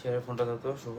শেয়ারের ফোনটা দাও তো শুভ।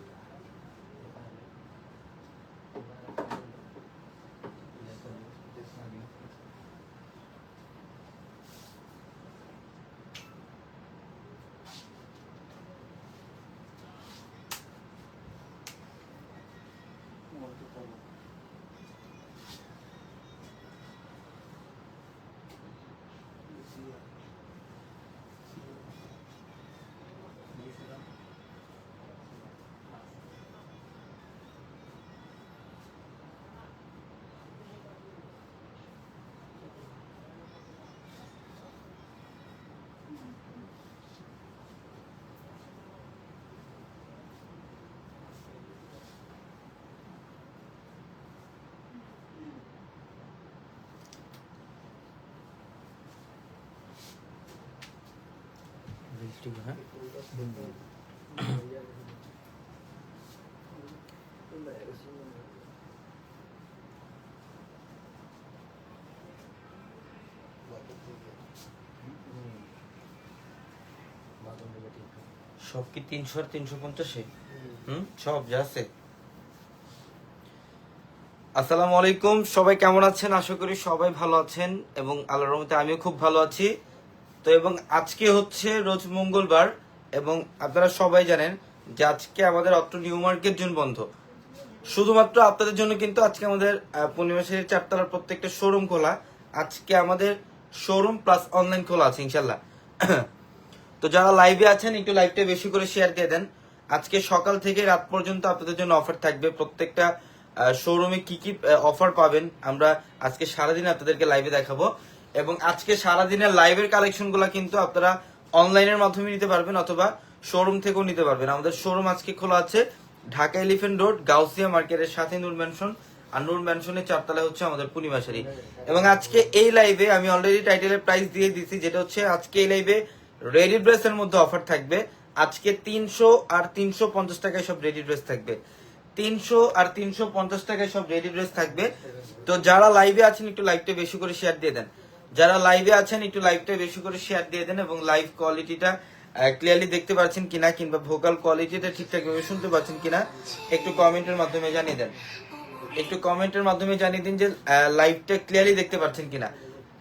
রেজিস্ট্রি হ্যাঁ সব কি তিনশো আর তিনশো পঞ্চাশে? হুম? সব যা আছে। আসসালামু আলাইকুম। সবাই কেমন আছেন? আশা করি সবাই ভালো আছেন এবং আল্লাহর রহমতে আমিও খুব ভালো আছি। তো এবং আজকে হচ্ছে রোজ মঙ্গলবার এবং আপনারা সবাই জানেন যে আজকে আমাদের অত্র নিউ মার্কেট জোন বন্ধ। শুধুমাত্র আপনাদের জন্য কিন্তু আজকে আমাদের আহ, পূর্ণিমা শাড়ির চারতলার প্রত্যেকটা শোরুম খোলা। আজকে আমাদের শোরুম প্লাস অনলাইন খোলা আছে ইনশাল্লাহ তো যারা লাইভে আছেন একটু লাইভটা বেশি করে শেয়ার দিয়ে দেন। আজকে সকাল থেকে রাত পর্যন্ত আপনাদের জন্য অফার থাকবে। প্রত্যেকটা শোরুমে কি কি অফার পাবেন আমরা আজকে সারাদিন আপনাদেরকে লাইভে দেখাবো। এবং আজকে সারাদিনের লাইভের কালেকশনগুলো কিন্তু আপনারা অনলাইনের মাধ্যমে নিতে পারবেন অথবা শোরুম থেকেও নিতে পারবেন। আমাদের শোরুম আজকে খোলা আছে ঢাকা এলিফেন্ট রোড গাউসিয়া মার্কেটের সাথে নূর ম্যানশন আর নূর ম্যানশনের চারতলায় হচ্ছে আমাদের পূর্ণিমা শাড়ি এবং আজকে এই লাইভে আমি অলরেডি টাইটেলের প্রাইস দিয়ে দিচ্ছি যেটা হচ্ছে আজকে এই লাইভে রেডি ড্রেসের মধ্যে অফার থাকবে। আজকে তিনশো আর তিনশো পঞ্চাশ টাকায় সব রেডি ড্রেস থাকবে। তিনশো আর তিনশো পঞ্চাশ টাকায় সব রেডি ড্রেস থাকবে। তো যারা লাইভে আছেন, একটু লাইভটা বেশি করে শেয়ার দিয়ে দেন। যারা লাইভে আছেন, একটু লাইভটা বেশি করে শেয়ার দিয়ে দেন এবং লাইভ কোয়ালিটিটা ক্লিয়ারলি দেখতে পাচ্ছেন কিনা কিংবা ভোকাল কোয়ালিটিটা ঠিকঠাক ভাবে শুনতে পাচ্ছেন কিনা, একটু কমেন্টের মাধ্যমে জানিয়ে দেন। একটু কমেন্টের মাধ্যমে জানিয়ে দিন যে লাইভটা ক্লিয়ারলি দেখতে পাচ্ছেন কিনা।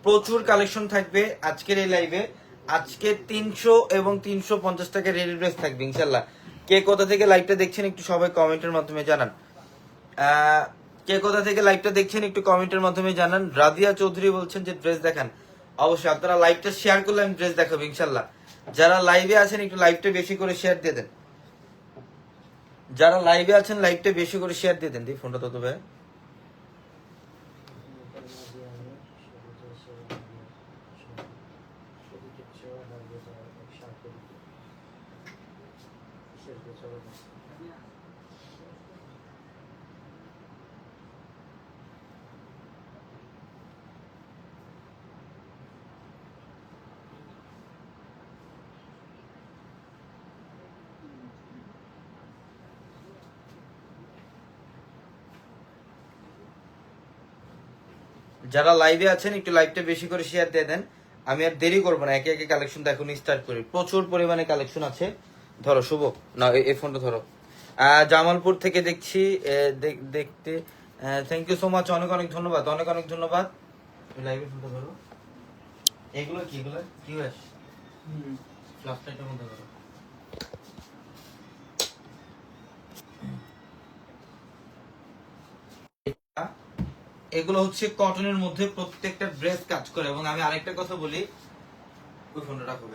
প্রচুর কালেকশন থাকবে আজকের এই লাইভে আজকে তিনশো এবং তিনশো পঞ্চাশ টাকা রেডি ড্রেস থাকবে, ইনশাল্লাহ। কে কোথা থেকে লাইভটা দেখছেন, একটু সবাই কমেন্টের মাধ্যমে জানান। কে কোথা থেকে লাইভটা দেখছেন একটু কমেন্টের মাধ্যমে জানান। রাদিয়া চৌধুরী বলছেন যে ড্রেস দেখান। অবশ্যই, আপনারা লাইভটা শেয়ার করলে আমি ড্রেস দেখাবো, ইনশাল্লাহ। যারা লাইভে আছেন, একটু লাইভটা বেশি করে শেয়ার দিয়ে দেন। যারা লাইভে আছেন লাইভটা বেশি করে শেয়ার দিয়ে দেন। দি ফোনটা তত ভাই। যারা লাইভে আছেন একটু লাইভটা বেশি করে শেয়ার দিয়ে দেন। আমি আর দেরি করব না একে একে কালেকশন এখন স্টার্ট করি। প্রচুর পরিমাণে কালেকশন আছে। ধরো শুভ। না এই- ফোনটা ধরো। জামালপুর থেকে দেখছি দেখতে থ্যাংক ইউ সো মাচ অনেক অনেক ধন্যবাদ অনেক অনেক ধন্যবাদ। লাইভে ফোনটা ধরো। এগুলো কি এগুলো? কি ফ্লাশলাইটের মধ্যে ধরো এটা, এগুলো হচ্ছে কটনের মধ্যে প্রত্যেকটা ড্রেস কাজ করে। এবং আমি আরেকটা কথা বলি ওই ফোনটা রাখো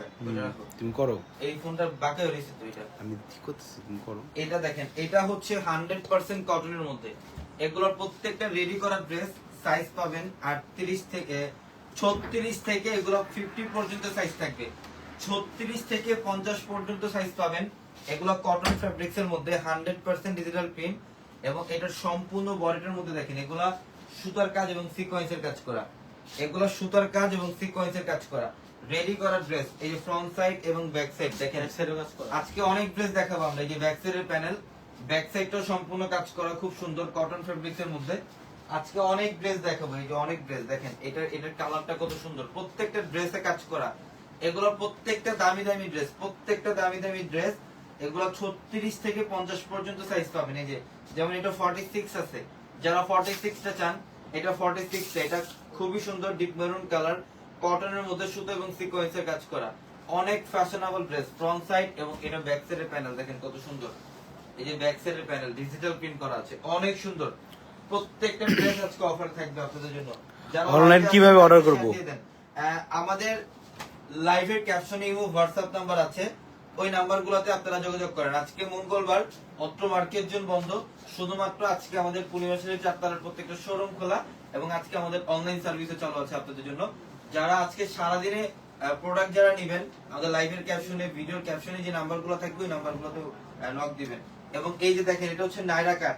রাখো। তুমি করো। এই ফোনটা বাঁকা রয়েছে তো এটা। আমি ঠিক করতেছি তুমি করো। এটা দেখেন এটা হচ্ছে হান্ড্রেড পার্সেন্ট কটনের মধ্যে। এগুলোর প্রত্যেকটা রেডি করা ড্রেস সাইজ পাবেন আটত্রিশ থেকে ছত্রিশ থেকে এগুলো ফিফটি পর্যন্ত সাইজ থাকবে। ছত্রিশ থেকে পঞ্চাশ পর্যন্ত সাইজ পাবেন। এগুলো কটন ফ্যাব্রিক্স এর মধ্যে হান্ড্রেড পার্সেন্ট ডিজিটাল প্রিন্ট এবং এটার সম্পূর্ণ বডিটার মধ্যে দেখেন এগুলা সুতার কাজ এবং সিকোয়েন্সের কাজ করা। এগুলো সুতার কাজ এবং সিকোয়েন্সের কাজ করা। রেডি করা ড্রেস এই যে ফ্রন্ট সাইড এবং ব্যাক সাইড দেখেন। আজকে অনেক ড্রেস দেখাবো আমরা এই যে ব্যাক সাইডের প্যানেল ব্যাক সাইডটাও সম্পূর্ণ কাজ করা খুব সুন্দর কটন ফেব্রিক্স এর মধ্যে। আজকে অনেক ড্রেস দেখাবো এই যে অনেক ড্রেস দেখেন এটা এটার কালারটা কত সুন্দর। প্রত্যেকটা ড্রেসে কাজ করা। এগুলো প্রত্যেকটা দামি দামি ড্রেস প্রত্যেকটা দামি দামি ড্রেস এগুলো ছত্রিশ থেকে পঞ্চাশ পর্যন্ত সাইজ পাবেন। এই যে যেমন এটা ফর্টি সিক্স আছে। যারা ফর্টি সিক্সটা চান এটা ফর্টি সিক্স এটা খুবই সুন্দর ডিপ মেরুন কালার কটনের মধ্যে সুতো এবং সিকোয়েন্সের কাজ করা অনেক ফ্যাশনেবল ড্রেস ফ্রন্ট সাইড এবং এটা ব্যাক সাইডের প্যানেল দেখেন কত সুন্দর এই যে ব্যাক সাইডের প্যানেল ডিজিটাল প্রিন্ট করা আছে অনেক সুন্দর প্রত্যেকটা ড্রেস আজকে অফার থাকবে আপনাদের জন্য যারা Online কীভাবে অর্ডার করব? আমাদের লাইভের ক্যাপশনে ইমো হোয়াটসঅ্যাপ নাম্বার আছে ওই নাম্বারগুলোতে আপনারা যোগাযোগ করেন। আজকে মঙ্গলবার, অত্র মার্কেট জোন বন্ধ। শুধুমাত্র আজকে আমাদের পরিবেশের চারতলার প্রত্যেকটা শোরুম খোলা এবং আজকে আমাদের অনলাইন সার্ভিসও চালু আছে আপনাদের জন্য। যারা আজকে সারাদিনে প্রোডাক্ট যারা নেবেন, আমাদের লাইভের ক্যাপশনে ভিডিওর ক্যাপশনে যে নাম্বারগুলো থাকবে, ওই নাম্বারগুলোতে নক দিবেন। এবং এই যে দেখেন, এটা হচ্ছে নাইরা কাট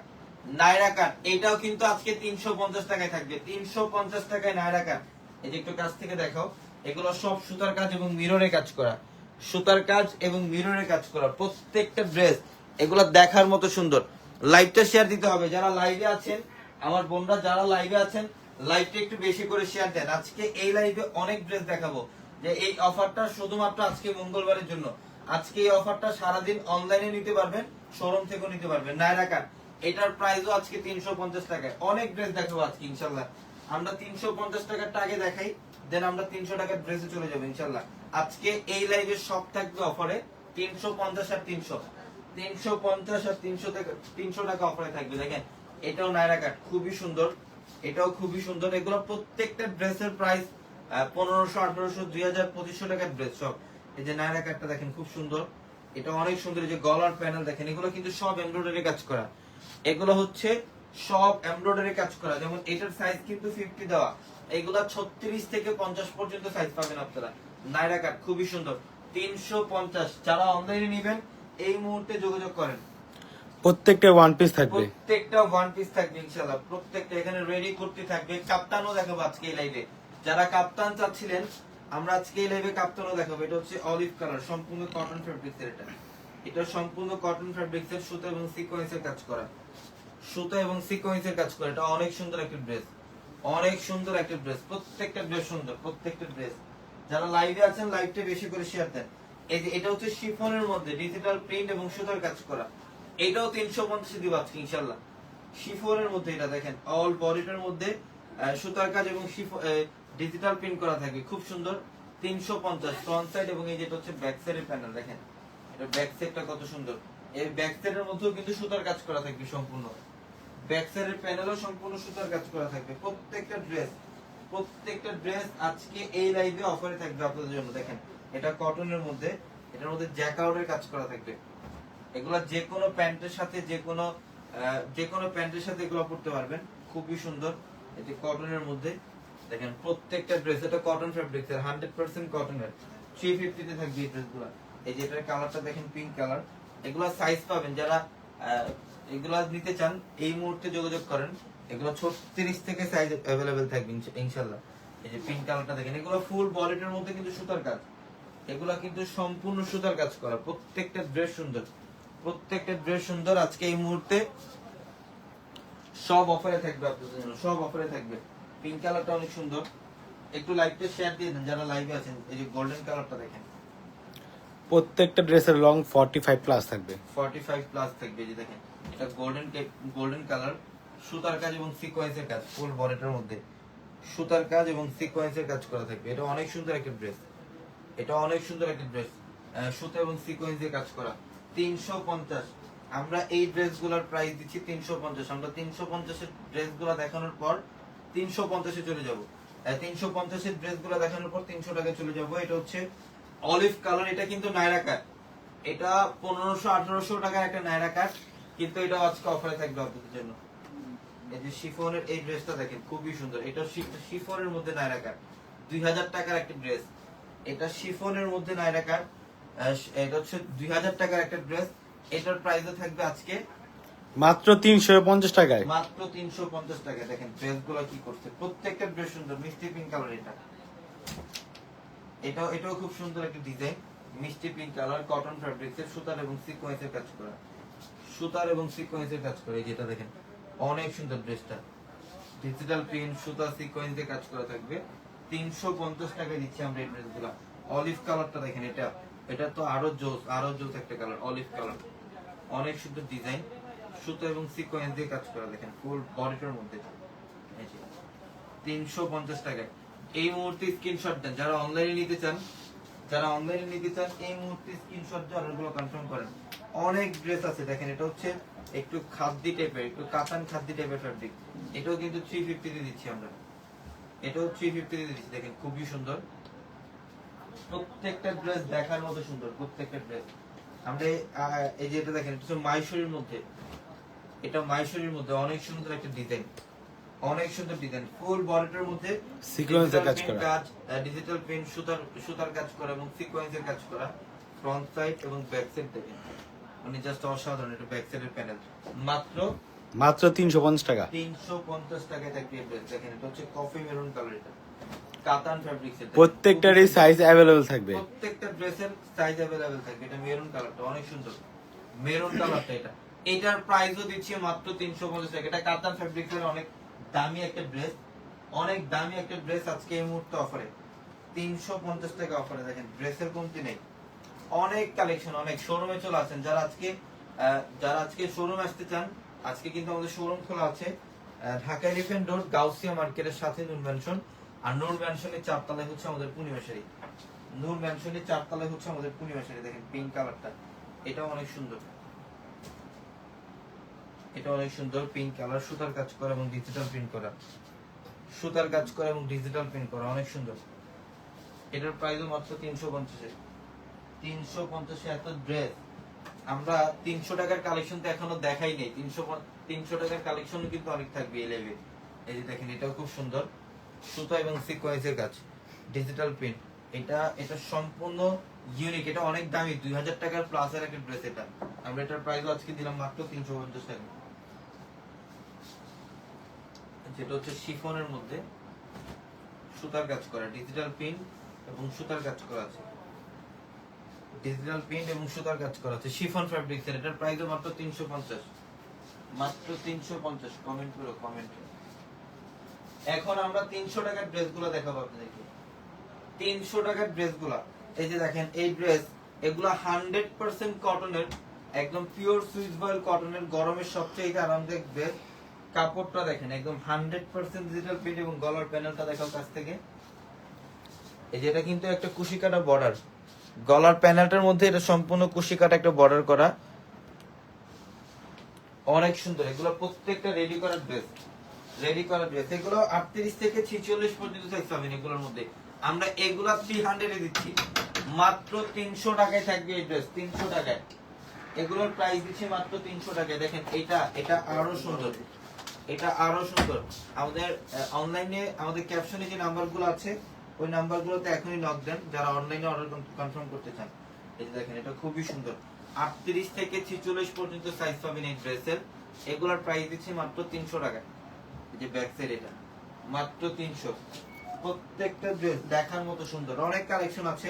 নাইরা কাট এটাও কিন্তু আজকে তিনশো পঞ্চাশ টাকায় থাকবে। তিনশো পঞ্চাশ টাকায় নাইরা কাট এই যে একটু কাছ থেকে দেখাও, এগুলো সব সুতার কাজ এবং মিররে কাজ করা। সুতার কাজ এবং মিররে কাজ করা, প্রত্যেকটা ড্রেস এগুলো দেখার মতো সুন্দর। লাইভটা শেয়ার দিতে হবে। যারা লাইভে আছেন, আমার বোনরা যারা লাইভে আছেন লাইভটা একটু বেশি করে শেয়ার দেন। আজকে এই লাইভে অনেক ড্রেস দেখাবো। যে এই অফারটা শুধুমাত্র আজকে মঙ্গলবারের জন্য। আজকে এই অফারটা সারাদিন অনলাইনে নিতে পারবেন শোরুম থেকেও নিতে পারবেন। নাইরা কাট এটার প্রাইসও আজকে তিনশো পঞ্চাশ টাকায়। অনেক ড্রেস দেখাবো আজকে, ইনশাল্লাহ। আমরা তিনশো পঞ্চাশ টাকারটা আগে দেখাই দেন আমরা তিনশো টাকার ড্রেসে চলে যাব, ইনশাল্লাহ। আজকে এই লাইভে সব থাকবে অফারে তিনশো পঞ্চাশ আর তিনশো। তিনশো পঞ্চাশ আর তিনশো তিনশো টাকা অফারে থাকবে, দেখেন। এটাও নাইরা কাট খুবই সুন্দর। এটাও খুবই সুন্দর। এগুলো প্রত্যেকটা ড্রেসের প্রাইস পনেরোশো, আঠারোশো, দুই হাজার, পঁচিশশো টাকার ড্রেস সব। এই যে নাইরা কাটটা দেখেন, খুব সুন্দর। এটা অনেক সুন্দর। যে গলার প্যানেল দেখেন, এগুলো কিন্তু সব এমব্রয়ডারি কাজ করা। এগুলো হচ্ছে সব এমব্রয়ডারি কাজ করা। যেমন এটার সাইজ কিন্তু ফিফটি দেওয়া। এগুলা ছত্রিশ থেকে পঞ্চাশ পর্যন্ত সাইজ পাবেন আপনারা। নাইরা কাট খুবই সুন্দর। তিনশো পঞ্চাশ যারা অনলাইনে নিবেন এই মুহূর্তে যোগাযোগ করেন। প্রত্যেকটা ওয়ান পিস থাকবে। প্রত্যেকটা ওয়ান পিস থাকবে ইনশাআল্লাহ। প্রত্যেকটা এখানে রেডি করতে থাকবে। কাপ্তানও দেখাবো আজকে এই লাইভে যারা কাপ্তান চাচ্ছিলেন আমরা আজকে এই লাইভে কাপ্তানও দেখাবো। এটা হচ্ছে অলিভ কালার সম্পূর্ণ কটন ফ্যাব্রিক্স এর এটা। এটা সম্পূর্ণ কটন ফ্যাব্রিক্স এর সুতো এবং সিকোয়েন্সের কাজ করা। সুতো এবং সিকোয়েন্সের কাজ করা। এটা অনেক সুন্দর একটা ড্রেস অনেক সুন্দর একটা ড্রেস প্রত্যেকটা ড্রেস সুন্দর প্রত্যেকটা ড্রেস যারা লাইভে আছেন লাইভটা বেশি করে শেয়ার দেন। এই যে, এটা হচ্ছে শিফনের মধ্যে ডিজিটাল প্রিন্ট এবং সুতার কাজ করা। এটাও তিনশো পঞ্চাশে দিব আজকে ইনশাল্লাহ শিফনের মধ্যে এটা দেখেন অল বডিটার মধ্যে সুতার কাজ এবং ডিজিটাল প্রিন্ট করা থাকবে খুব সুন্দর। তিনশো পঞ্চাশ ফ্রন্ট সাইড এবং এই যেটা হচ্ছে ব্যাক সাইডের প্যানেল দেখেন। এটা ব্যাক সাইডটা কত সুন্দর। এই ব্যাক সাইডের মধ্যেও কিন্তু সুতার কাজ করা থাকবে সম্পূর্ণ। ব্যাক সাইডের প্যানেলও সম্পূর্ণ সুতার কাজ করা থাকবে। প্রত্যেকটা ড্রেস প্রত্যেকটা ড্রেস আজকে এই লাইভে অফারে থাকবে আপনাদের জন্য। দেখেন, এটা কটনের মধ্যে, এটার মধ্যে জ্যাকআউটের কাজ করা থাকবে। এগুলা যে কোনো প্যান্টের সাথে, যে কোনো যে কোনো প্যান্টের সাথে এগুলো পড়তে পারবেন। খুবই সুন্দর। এটি কটনের মধ্যে। দেখেন, প্রত্যেকটা ড্রেস এটা কটন ফ্যাব্রিক্স এর হান্ড্রেড পার্সেন্ট কটনের থ্রি ফিফটিতে থাকবে এই ড্রেসগুলো এই যে এটার কালারটা দেখেন পিঙ্ক কালার এগুলা সাইজ পাবেন। যারা এগুলা নিতে চান, এই মুহূর্তে যোগাযোগ করেন। এগুলো ছত্রিশ থেকে সাইজ অ্যাভেলেবেল থাকবে ইনশা- ইনশাল্লাহ। এই যে পিঙ্ক কালারটা দেখেন এগুলো ফুল বডিটার মধ্যে কিন্তু সুতার কাজ। এগুলা কিন্তু সম্পূর্ণ সুতার কাজ করা। প্রত্যেকটা ড্রেস সুন্দর। প্রত্যেকটা ড্রেস সুন্দর আজকে এই মুহূর্তে। সব অফারে থাকবে আপনাদের জন্য সব অফারে থাকবে। পিঙ্ক কালারটা অনেক সুন্দর। একটু লাইভটা শেয়ার দিয়ে দেন যারা লাইভে আছেন এই যে গোল্ডেন কালারটা দেখেন। প্রত্যেকটা ড্রেসের লং ফর্টি ফাইভ প্লাস থাকবে। ফর্টি ফাইভ প্লাস থাকবে এই যে দেখেন এটা গোল্ডেন গোল্ডেন কালার সুতার কাজ এবং সিকোয়েন্সের কাজ ফুল বডিটার মধ্যে সুতার কাজ এবং সিকোয়েন্সের কাজ করা থাকবে। এটা অনেক সুন্দর একটা ড্রেস এটা অনেক সুন্দর একটা ড্রেস সুতা এবং সিকোয়েন্সের কাজ করা। তিনশো পঞ্চাশ। আমরা এই ড্রেসগুলোর প্রাইস দিচ্ছি তিনশো পঞ্চাশ। আমরা তিনশো পঞ্চাশের ড্রেসগুলো দেখানোর পর তিনশো পঞ্চাশে চলে যাব। তিনশো পঞ্চাশের ড্রেসগুলো দেখানোর পর তিনশো টাকা চলে যাব। এটা হচ্ছে অলিভ কালার এটা কিন্তু নাইরা কাট এটা পনেরোশো আঠারোশো টাকার একটা নাইরা কাট কিন্তু এটা আজকে অফারে থাকবে আপনাদের জন্য। এই যে শিফনের এই ড্রেসটা দেখেন খুবই সুন্দর। এটা শিফনের মধ্যে নাইরা কাট দুই হাজার টাকার একটা ড্রেস। এটা শিফনের মধ্যে নাইরা কাট এটা হচ্ছে দুই হাজার টাকার একটা ড্রেস। এটার প্রাইসও থাকবে আজকে মাত্র তিনশো পঞ্চাশ টাকায়। মাত্র তিনশো পঞ্চাশ টাকা দেখেন ড্রেসগুলো কি করছে? প্রত্যেকটা ড্রেস সুন্দর মিষ্টি পিঙ্ক কালার এটা। এটাও এটাও খুব সুন্দর একটা ডিজাইন মিষ্টি পিঙ্ক কালার কটন ফ্যাব্রিক্স এর সুতার এবং সিকোয়েন্সের কাজ করা। সুতার এবং সিকোয়েন্সের কাজ করে। এই যেটা দেখেন অনেক সুন্দর ড্রেসটা। ডিজিটাল প্রিন্ট সুতা সিকোয়েন্সের কাজ করা থাকবে। তিনশো পঞ্চাশ টাকায় দিচ্ছি আমরা এই ড্রেসগুলো অলিভ কালারটা দেখেন, এটা এটা তো আরও জোস আরও জোস একটা কালার অলিভ কালার অনেক সুন্দর ডিজাইন সুতো এবং সিকোয়েন্স দিয়ে কাজ করা, দেখেন ফুল বডিটার মধ্যে। তিনশো পঞ্চাশ টাকায়। এই মুহূর্তে স্ক্রিনশট দেন। যারা অনলাইনে নিতে চান, যারা অনলাইনে নিতে চান, এই মুহূর্তে স্ক্রিনশট দিয়ে অর্ডারগুলো কনফার্ম করেন। অনেক ড্রেস আছে, দেখেন, এটা হচ্ছে একটু খাদ্দি টাইপের একটু কাতান খাদ্দি টাইপের ফ্যাব্রিক এটাও কিন্তু থ্রি ফিফটিতে দিচ্ছি আমরা। এটাও থ্রি ফিফটিতে দিচ্ছি দেখেন খুবই সুন্দর। প্রত্যেকটা ড্রেস দেখার মতো সুন্দর প্রত্যেকটা ড্রেস আমরা এই, যে এটা দেখেন এটা হচ্ছে মাইশোরের মধ্যে। এটা মাইশোরের মধ্যে অনেক সুন্দর একটা ডিজাইন অনেক সুন্দর ডিজাইন ফুল বডিটার মধ্যে এর কাজ করা। কাজ ডিজিটাল প্রিন্ট সুতার সুতার কাজ করা এবং সিকোয়েন্সের কাজ করা। ফ্রন্ট সাইড এবং ব্যাক সাইড দেখেন। মানে জাস্ট অসাধারণ এটা ব্যাক সাইডের প্যানেল মাত্র মাত্র তিনশো পঞ্চাশ টাকা তিনশো পঞ্চাশ টাকায় থাকবে এই ড্রেস দেখেন এটা হচ্ছে কফি মেরুন কালার এটা কাতান ফ্যাব্রিক্স এটা প্রত্যেকটারই সাইজ অ্যাভেলেবেল থাকবে প্রত্যেকটা ড্রেসের সাইজ अवेलेबल থাকবে এটা মেরুন কালারটা অনেক সুন্দর মেরুন কালারটা এটা এটার প্রাইসও দিচ্ছি মাত্র 350 টাকা এটা কাতান ফ্যাব্রিক্সের অনেক দামি একটা ড্রেস অনেক দামি একটা ড্রেস আজকে এই মুহূর্তে অফারে 350 টাকা অফারে দেখেন ড্রেসের কমতি নেই অনেক কালেকশন অনেক শোরুমে চলে আসেন যারা আজকে যারা আজকে শোরুম আসতে চান, আজকে কিন্তু আমাদের শোরুম খোলা আছে ঢাকা এলিফেন্ট রোড গাউসিয়া মার্কেটের সাথে নূর ম্যানশন আর নূর ম্যানশনের চারতলায় হচ্ছে আমাদের পূর্ণিমাশারি নূর ম্যানশনের চারতলায় হচ্ছে আমাদের পূর্ণিমাশারি দেখেন পিঙ্ক কালারটা এটাও অনেক সুন্দর। এটা অনেক সুন্দর পিঙ্ক কালার সুতার কাজ করা এবং ডিজিটাল প্রিন্ট করা। সুতার কাজ করা এবং ডিজিটাল প্রিন্ট করা, অনেক সুন্দর। এটার প্রাইসও মাত্র তিনশো পঞ্চাশে তিনশো পঞ্চাশে ড্রেস আমরা তিনশো টাকার কালেকশন তো এখনও দেখাই নেই। তিনশো তিনশো টাকার কালেকশন কিন্তু অনেক থাকবে এই লেভেল এই যে দেখেন, এটাও খুব সুন্দর। সুতা এবং সিকোয়েন্সের কাজ। ডিজিটাল প্রিন্ট এটা এটা সম্পূর্ণ ইউনিক এটা অনেক দামি। দুই হাজার টাকার প্লাস এর একটা ড্রেস এটা। আমরা এটার প্রাইস আজকে দিলাম মাত্র তিনশো পঞ্চাশ টাকা। যেটা হচ্ছে শিফনের মধ্যে সুতার কাজ করা ডিজিটাল প্রিন্ট এবং সুতার কাজ করা আছে। ডিজিটাল প্রিন্ট এবং সুতার কাজ করা আছে। শিফন ফ্যাব্রিক্স এর, এটার প্রাইসও মাত্র তিনশো পঞ্চাশ। মাত্র তিনশো পঞ্চাশ কমেন্ট করো কমেন্ট এখন আমরা তিনশো টাকার ড্রেসগুলো দেখাবো আপনাদেরকে। তিনশো টাকার ড্রেসগুলা, এই যে দেখেন, এই ড্রেস, এগুলা হান্ড্রেড পার্সেন্ট কটনের একদম পিওর সুইচ বয়েল কটনের গরমের সবচেয়ে আরামদায়ক ড্রেস কাপড়টা দেখেন, একদম হান্ড্রেড পার্সেন্ট ডিজিটাল প্রিন্ট এবং গলার প্যানেলটা দেখাও কাছ থেকে। এই যে এটা কিন্তু একটা কুশি কাটা বর্ডার গলার প্যানেলটার মধ্যে এটা সম্পূর্ণ কুশি কাটা একটা বর্ডার করা। অনেক সুন্দর। এগুলো প্রত্যেকটা রেডি করা ড্রেস রেডি করা ড্রেস এগুলো আটত্রিশ থেকে ছিচল্লিশ পর্যন্ত সাইজ পাবেন এগুলোর মধ্যে। আমরা এগুলা থ্রি হান্ড্রেডে দিচ্ছি। মাত্র তিনশো টাকায় থাকবে এই ড্রেস তিনশো টাকায়। এগুলোর প্রাইস দিচ্ছি মাত্র তিনশো টাকায়। দেখেন, এটা এটা আরও সুন্দর। এটা আরও সুন্দর। আমাদের অনলাইনে আমাদের ক্যাপশনে যে নাম্বারগুলো আছে ওই নাম্বারগুলোতে এখনই নক দেন, যারা অনলাইনে অর্ডার কনফার্ম করতে চান। এই দেখেন, এটা খুবই সুন্দর। আটত্রিশ থেকে ছিচল্লিশ পর্যন্ত সাইজ পাবেন এই ড্রেসের এগুলোর প্রাইস দিচ্ছি মাত্র তিনশো টাকা এই যে ব্যাক সাইড এটা। মাত্র তিনশো। প্রত্যেকটা ড্রেস দেখার মতো সুন্দর। অনেক কালেকশন আছে।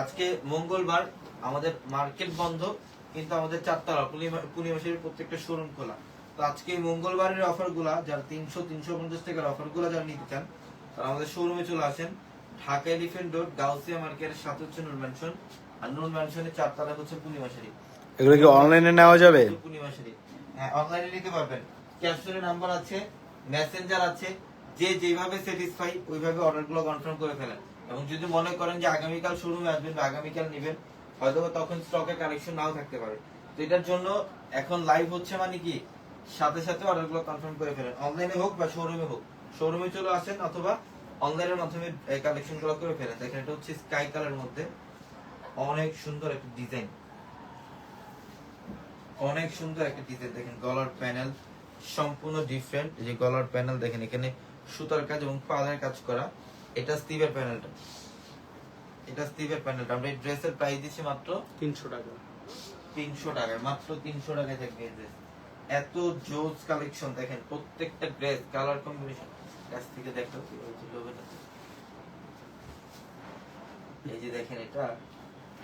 আজকে মঙ্গলবার আমাদের মার্কেট বন্ধ, কিন্তু আমাদের চারতলা পূর্ণিমাসের প্রত্যেকটা শোরুম খোলা। তো আজকে মঙ্গলবারের অফারগুলা, যারা তিনশো তিনশো পঞ্চাশ টাকার অফারগুলা যারা নিতে চান, তারা আমাদের শোরুমে চলে আসেন। ঢাকা এলিফেন্ট রোড গাউসিয়া মার্কেটের সাথে হচ্ছে নূর ম্যানশন আর নুন ম্যানশনের চারতলা হচ্ছে পূর্ণিমা শাড়ি এগুলো কি অনলাইনে নেওয়া যাবে? পূর্ণিমা শাড়ি হ্যাঁ অনলাইনে নিতে পারবেন। ক্যাপশনের নাম্বার আছে মেসেঞ্জার আছে যে যেভাবে স্যাটিসফাই ওইভাবে অর্ডারগুলো কনফার্ম করে ফেলেন। এবং যদি মনে করেন যে আগামীকাল শোরুমে আসবেন বা আগামীকাল নেবেন হয়তো তখন স্টকে কালেকশন নাও থাকতে পারে। তো এটার জন্য এখন লাইভ হচ্ছে মানে কি? সাথে সাথে অর্ডারগুলো কনফার্ম করে ফেলেন। অনলাইনে হোক বা শোরুমে হোক। শোরুমে চলে আসেন অথবা অনলাইনের মাধ্যমে কালেকশনগুলো করে ফেলেন। দেখেন এটা হচ্ছে স্কাই কালার মধ্যে অনেক সুন্দর একটা ডিজাইন অনেক সুন্দর একটা ডিজাইন দেখেন গলার প্যানেল সম্পূর্ণ ডিফারেন্ট এই যে গলার প্যানেল দেখেন এখানে সুতার কাজ এবং পালের কাজ করা। এটা স্টিভের প্যানেলটা এটা স্টিভের প্যানেলটা আমরা এই ড্রেসের প্রাইস দিচ্ছি মাত্র তিনশো টাকা। তিনশো টাকায় মাত্র তিনশো টাকায় থাকবে এই ড্রেস এত জোজ কালেকশন দেখেন প্রত্যেকটা ড্রেস কালার কম্বিনেশন কাছ থেকে দেখো এই যে দেখেন এটা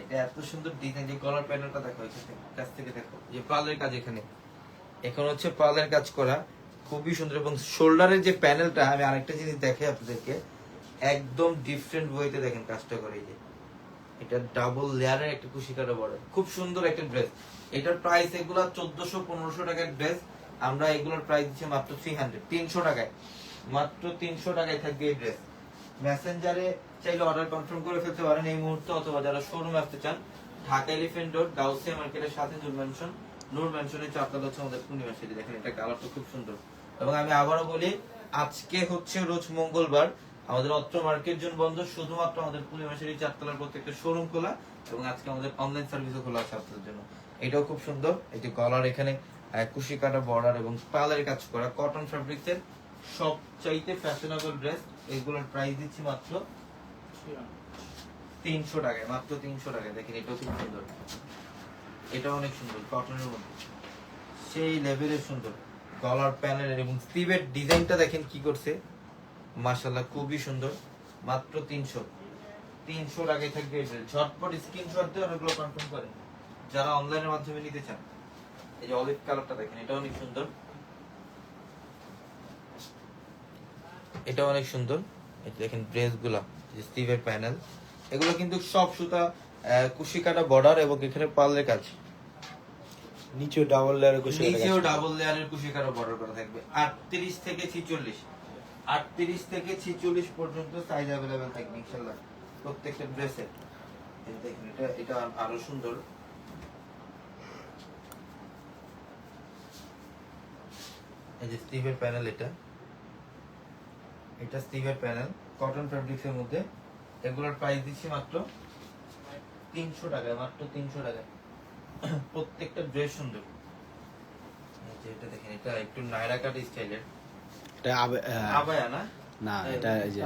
এটা এত সুন্দর ডিজাইন যে কলার প্যানেলটা দেখো এখানে কাছ থেকে দেখো, যে পালের কাজ এখানে। এখন হচ্ছে পালের কাজ করা, খুবই সুন্দর, এবং শোল্ডারের যে প্যানেলটা আমি আরেকটা জিনিস দেখে আপনাদেরকে, একদম ডিফারেন্ট ওয়েতে দেখেন কাজটা করে এই যে। এটা ডাবল লেয়ারের একটা কুশি কাটা বড় খুব সুন্দর একটা ড্রেস এটার প্রাইস এগুলা চোদ্দশো পনেরোশো টাকার ড্রেস আমরা এগুলোর প্রাইস দিচ্ছি মাত্র থ্রি হান্ড্রেড তিনশো টাকায়। মাত্র তিনশো টাকায় থাকবে এই ড্রেস মেসেঞ্জারে চাইলে অর্ডার কনফার্ম করে ফেলতে পারেন এই মুহূর্তে, অথবা যারা শোরুমে আসতে চান, ঢাকা এলিফেন্ট রোড গাউসিয়া মার্কেটের সাথে নূর ম্যানশন নূর ম্যানশনের চারতলা হচ্ছে আমাদের পূর্ণিমা সেটি দেখেন, এটা কালারটা খুব সুন্দর। এবং আমি আবারও বলি, আজকে হচ্ছে রোজ মঙ্গলবার, আমাদের অত্র মার্কেট জোন বন্ধ, শুধুমাত্র আমাদের পূর্ণিমা সেটি চারতলার প্রত্যেকটা শোরুম খোলা, এবং আজকে আমাদের অনলাইন সার্ভিসও খোলা আছে আপনাদের জন্য। এটাও খুব সুন্দর এই যে গলার এখানে কুশি কাটা বর্ডার এবং পালের কাজ করা কটন ফ্যাব্রিক্সের সবচাইতে ফ্যাশনেবল ড্রেস, এগুলোর প্রাইস দিচ্ছি মাত্র তিনশো টাকায়, মাত্র তিনশো টাকায়। দেখেন, এটাও খুব সুন্দর। এটা অনেক সুন্দর কটনের মধ্যে। সেই লেভেলের সুন্দর। গলার প্যানেলের এবং স্লিভের ডিজাইনটা দেখেন কি করছে। মাশাল্লাহ খুবই সুন্দর। মাত্র তিনশো। তিনশো টাকায় থাকবে ঝটপট স্ক্রিনশট দিয়ে অনেকগুলো কনফার্ম করে যারা অনলাইনের মাধ্যমে নিতে চান। এই যে অলিভ কালারটা দেখেন এটা অনেক সুন্দর। এটা অনেক সুন্দর। যে দেখেন ড্রেসগুলা স্টিভের প্যানেল এগুলো কিন্তু সব সুতা কুশি কাটা বর্ডার এবং এখানে পার্লের কাজ। নিচেও ডাবল লেয়ার কুশি নিচেও ডাবল লেয়ারের কুশি কাটা বর্ডার করা থাকবে। আটত্রিশ থেকে ছিচল্লিশ। আটত্রিশ থেকে ছিচল্লিশ পর্যন্ত সাইজ অ্যাভেলেবেল থাকবে ইনশাল্লাহ প্রত্যেকটা ড্রেসের দেখুন এটা এটা আরও সুন্দর। এই যে স্টিভের প্যানেল এটা। এটা স্টিভের প্যানেল কটন ফ্যাব্রিক্স এর মধ্যে। এগুলোর প্রাইস দিচ্ছি মাত্র তিনশো টাকায় মাত্র তিনশো টাকায়। প্রত্যেকটা ড্রেস সুন্দর। এটা দেখেন এটা একটু নায়রা কাট স্টাইলের এটা আবায়া না? না এটা এই যে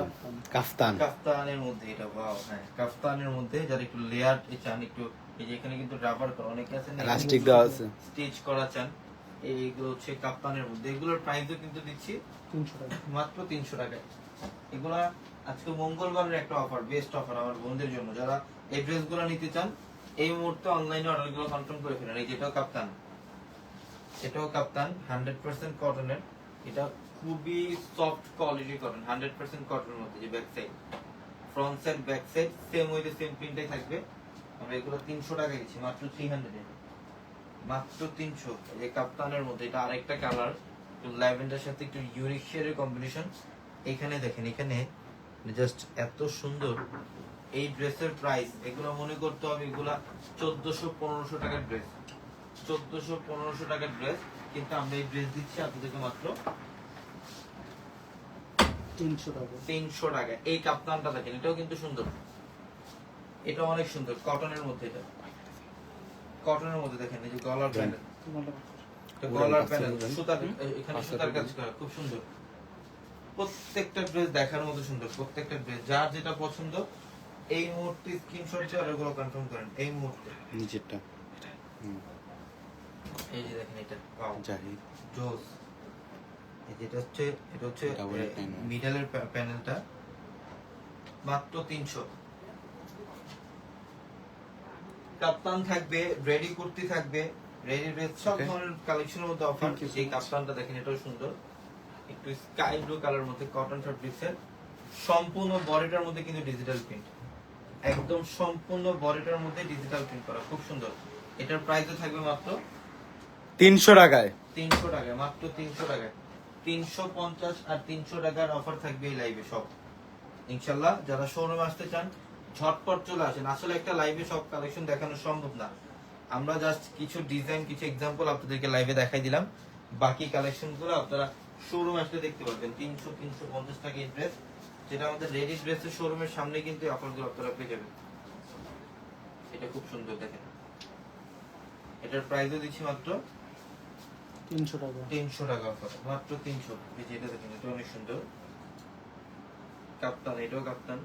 কাফতান। কাফতানের মধ্যে এটা ওয়াও হ্যাঁ কাফতানের মধ্যে যারা একটু লেয়ার চান একটু এই যে এখানে কিন্তু রাবার অনেকে আছে না Elastic দেওয়া আছে। স্টিচ করা চান। এইগুলো হচ্ছে কাপ্তানের মধ্যে। এগুলোর প্রাইসও কিন্তু দিচ্ছি তিনশো টাকা। মাত্র তিনশো টাকায়। এগুলা আজকে মঙ্গলবারের একটা অফার বেস্ট অফার আমার বোনদের জন্য। যারা এই ড্রেসগুলো নিতে চান এই মুহূর্তে অনলাইনে অর্ডারগুলো কনফার্ম করে ফেলেন। এই যেটাও কাপ্তান এটাও কাপ্তান হান্ড্রেড পার্সেন্ট কটনের এটা খুবই soft quality cotton hundred percent কটনের মধ্যে যে back side front side back side same ওইতে সেম প্রিন্টাই থাকবে। আমরা এগুলো তিনশো টাকা দিচ্ছি মাত্র থ্রি হান্ড্রেড মাত্র তিনশো। এই কাপ্তানের মধ্যে এটা আরেকটা কালার ল্যাভেন্ডার সাথে একটু ইউনিক শেয়ারের কম্বিনেশন এখানে দেখেন এখানে জাস্ট এত সুন্দর। এই ড্রেসের প্রাইস এগুলো মনে করতে হবে এগুলা চোদ্দশো পনেরোশো টাকার ড্রেস চোদ্দশো পনেরোশো টাকার ড্রেস কিন্তু আমরা এই ড্রেস দিচ্ছি আপনাদেরকে মাত্র তিনশো টাকা। তিনশো টাকা। এই কাপ্তানটা দেখেন এটাও কিন্তু সুন্দর। এটা অনেক সুন্দর কটনের মধ্যে এটা। কটনের মধ্যে দেখেন এই যে গলার প্যানেল এটা গলার প্যানেল। সুতার এখানে সুতার কাজ করা খুব সুন্দর। প্রত্যেকটা ড্রেস দেখার মতো সুন্দর প্রত্যেকটা ড্রেস যার যেটা পছন্দ এই মুহূর্তে স্ক্রিনশট দিয়ে অর্ডারগুলো কনফার্ম করেন এই মুহূর্তে। নিচেরটা হুম, এই যে দেখেন এটা ওয়াও জাহিদ। জোস। এই যেটা হচ্ছে এটা হচ্ছে. মিডলের প্যানেলটা মাত্র তিনশো। কাপ্তান থাকবে রেডি কুর্তি থাকবে রেডি ড্রেস সব. ধরনের কালেকশনের মধ্যে অফার এই কাপ্তানটা দেখেন এটাও সুন্দর। একটু স্কাই ব্লু কালার মধ্যে কটন ফ্যাব্রিক্সের সম্পূর্ণ বডিটার মধ্যে কিন্তু ডিজিটাল প্রিন্ট একদম সম্পূর্ণ বডিটার মধ্যে ডিজিটাল প্রিন্ট করা খুব সুন্দর। এটার প্রাইসও থাকবে মাত্র তিনশো টাকায়। তিনশো টাকায় মাত্র তিনশো টাকায়। তিনশো পঞ্চাশ আর তিনশো টাকার অফার থাকবে এই লাইভে সব। ইনশাল্লাহ যারা শোরুমে আসতে চান ঝটপট চলে আসেন। আসলে একটা লাইভে সব কালেকশন দেখানো সম্ভব না। আমরা জাস্ট কিছু ডিজাইন কিছু এক্সাম্পল আপনাদেরকে লাইভে দেখাই দিলাম। বাকি কালেকশনগুলো আপনারা শোরুম আসলে দেখতে পারবেন। তিনশো তিনশো পঞ্চাশ টাকা ড্রেস যেটা আমাদের রেডি ড্রেসের শোরুমের সামনে কিন্তু অফারগুলো আপনারা পেয়ে যাবেন। এটা খুব সুন্দর দেখেন। এটার প্রাইসও দিচ্ছি মাত্র তিনশো টাকা। তিনশো টাকা অফার মাত্র তিনশো। এই যে এটা দেখেন এটা অনেক সুন্দর। কাপ্তান এটাও কাপ্তান।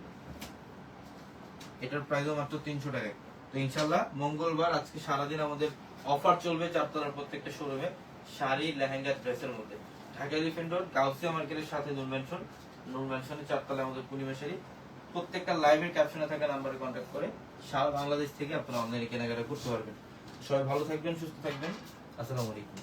এটার প্রাইসও মাত্র তিনশো টাকা। তো ইনশাল্লাহ মঙ্গলবার আজকে সারাদিন আমাদের অফার চলবে চারতলার প্রত্যেকটা শোরুমে শাড়ি, লেহেঙ্গা ড্রেসের মধ্যে। ঢাকা এলিফেন্ট রোড গাউসিয়া মার্কেটের সাথে নূর ম্যানশন নূর ম্যানশনের চারতলায় আমাদের পূর্ণিমা শাড়ি। প্রত্যেকটা লাইভের ক্যাপশনে থাকা নাম্বারে কন্ট্যাক্ট করে সারা বাংলাদেশ থেকে আপনারা অনলাইনে কেনাকাটা করতে পারবেন। সবাই ভালো থাকবেন, সুস্থ থাকবেন। আসসালামু আলাইকুম।